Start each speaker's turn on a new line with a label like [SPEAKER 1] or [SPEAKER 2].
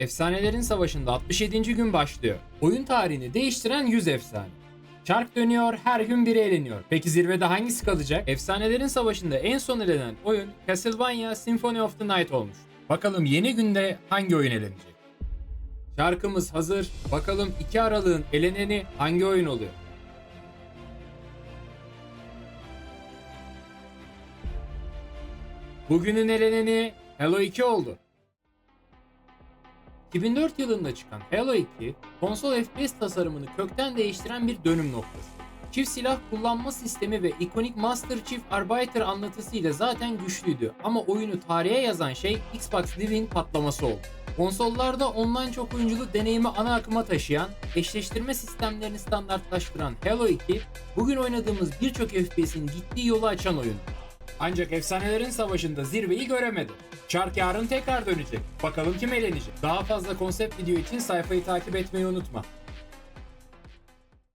[SPEAKER 1] Efsanelerin Savaşı'nda 67. gün başlıyor. Oyun tarihini değiştiren 100 efsane. Çark dönüyor, her gün biri eleniyor. Peki zirvede hangisi kalacak? Efsanelerin Savaşı'nda en son elenen oyun Castlevania Symphony of the Night olmuş. Bakalım yeni günde hangi oyun elenecek? Şarkımız hazır. Bakalım 2 Aralık'ın eleneni hangi oyun oluyor? Bugünün eleneni Halo 2 oldu. 2004 yılında çıkan Halo 2, konsol FPS tasarımını kökten değiştiren bir dönüm noktası. Çift silah kullanma sistemi ve ikonik Master Chief Arbiter anlatısıyla zaten güçlüydü ama oyunu tarihe yazan şey Xbox Live'in patlaması oldu. Konsollarda online çok oyunculu deneyimi ana akıma taşıyan, eşleştirme sistemlerini standartlaştıran Halo 2, bugün oynadığımız birçok FPS'in gittiği yolu açan oyun. Ancak efsanelerin savaşında zirveyi göremedi. Çark yarın tekrar dönecek. Bakalım kim elenecek. Daha fazla konsept video için sayfayı takip etmeyi unutma.